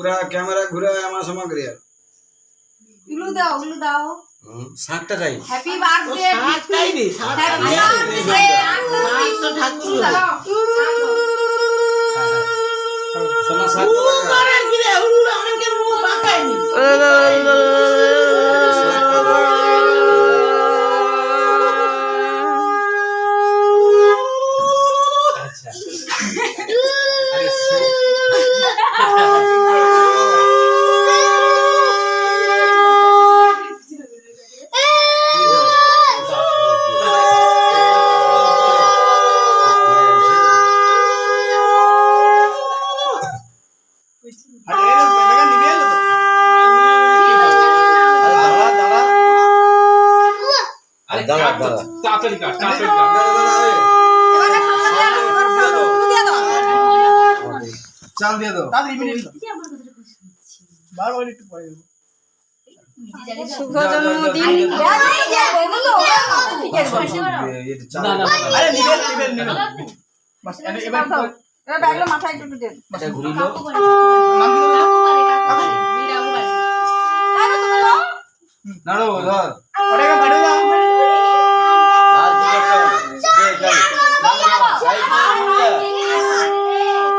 পুরা ক্যামেরা ঘুরে আমার সময় করে উলু দাও উলু দাও। শাকটা চাই। হ্যাপি বার্থডে চাইনি, শাক হ্যাপি চাইনি। বার্থডে তো ঠাকুর। সোনা শাক করে কি উলু আমাকে মুখ বাঁকায়নি। আচ্ছা। দাঁড়া দাঁড়া। তাড়াতাড়ি কাট তাড়াতাড়ি কাট। দাও চাল দিয়ে দাও শুভ জন্মদিন। আরে নিবেন নিবেন নিবেন। বাস এবার এবার দাও মাথায় একটু দেন। নাড়ো ধর ওটাকে পাঠিয়ে দাও